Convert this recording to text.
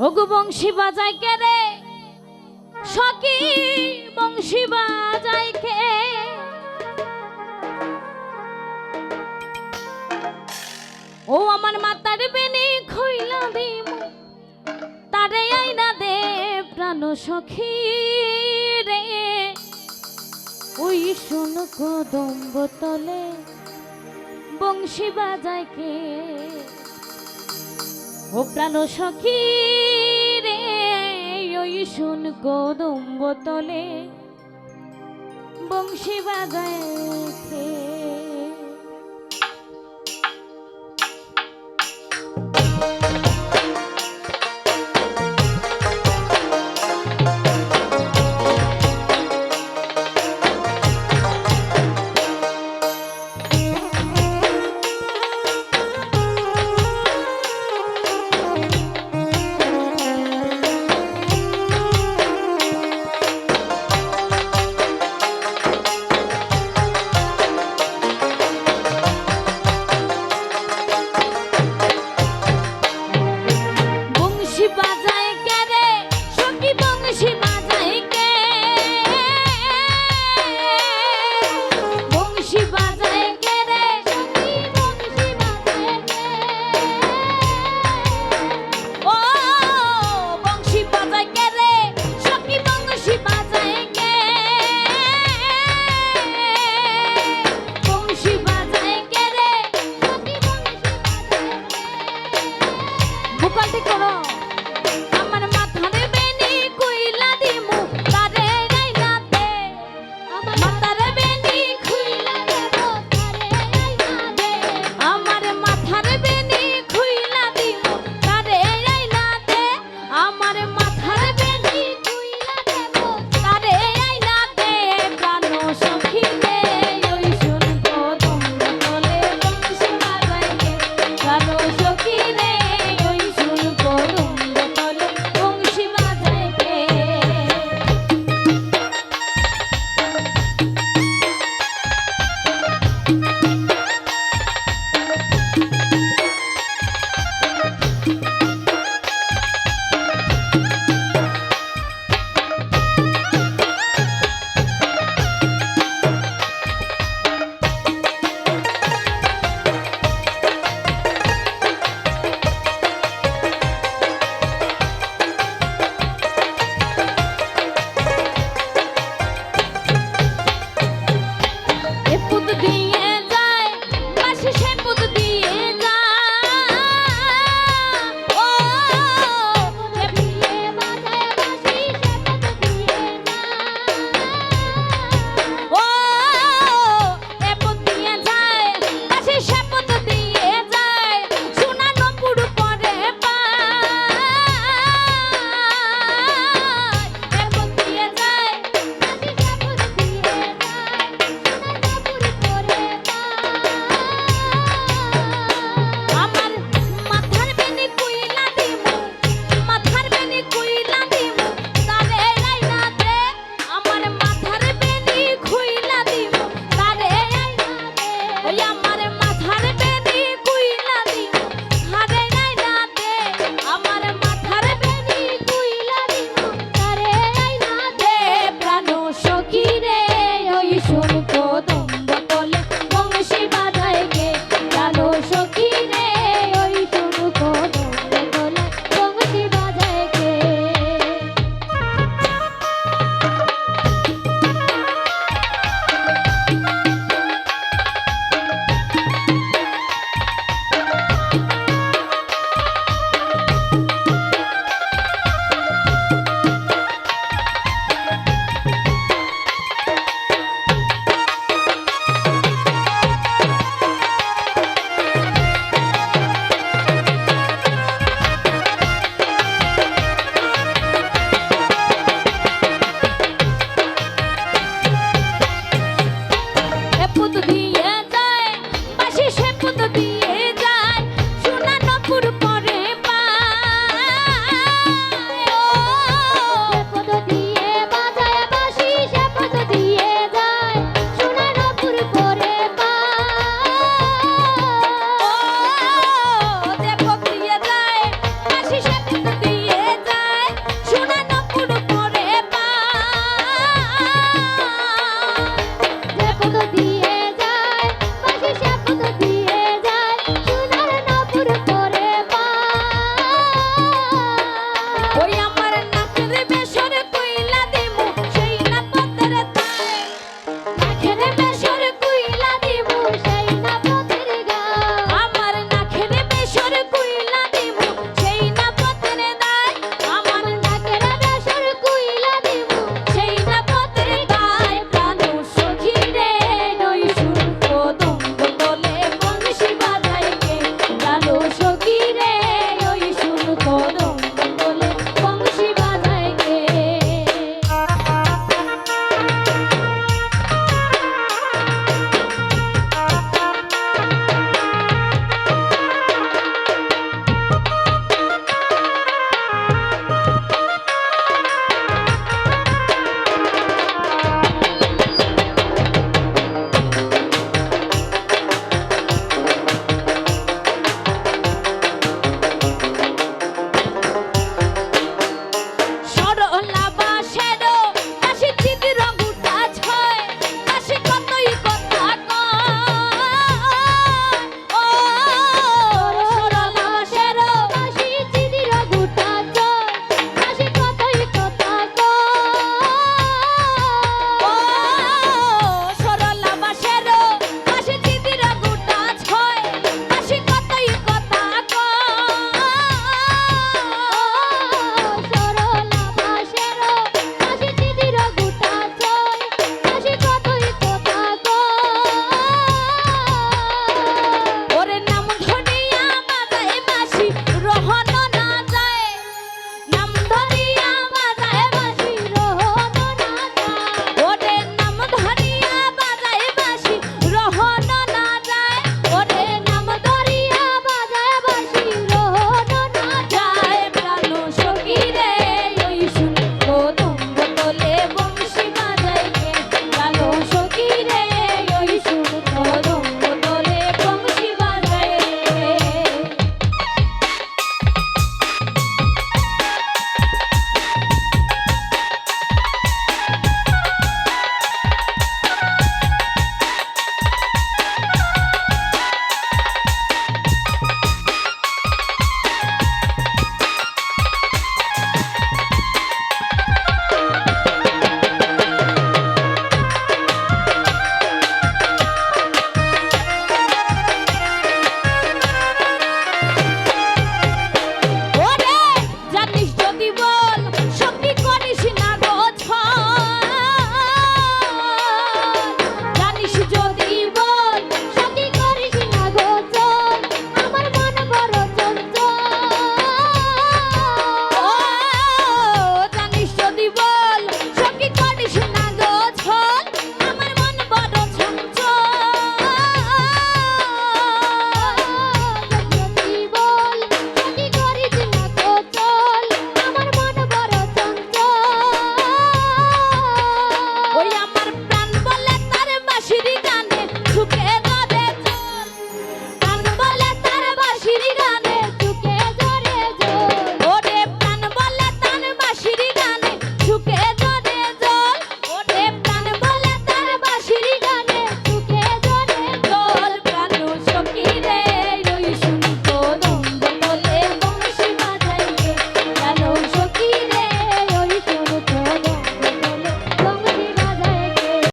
ওগু বংশী বাজাই কে রে? সখী বংশী বাজাই কে? ও আমার মাতার বেনি খইলা দিম তারে আইনা দে প্রাণ সখী রে। ওই শোন কদম্ব তলে বংশী বাজায় কে? ও প্রাণ রে ওই শুন কদম্ব তলে। বংশী বাজায় বলতে কোনো todo dia.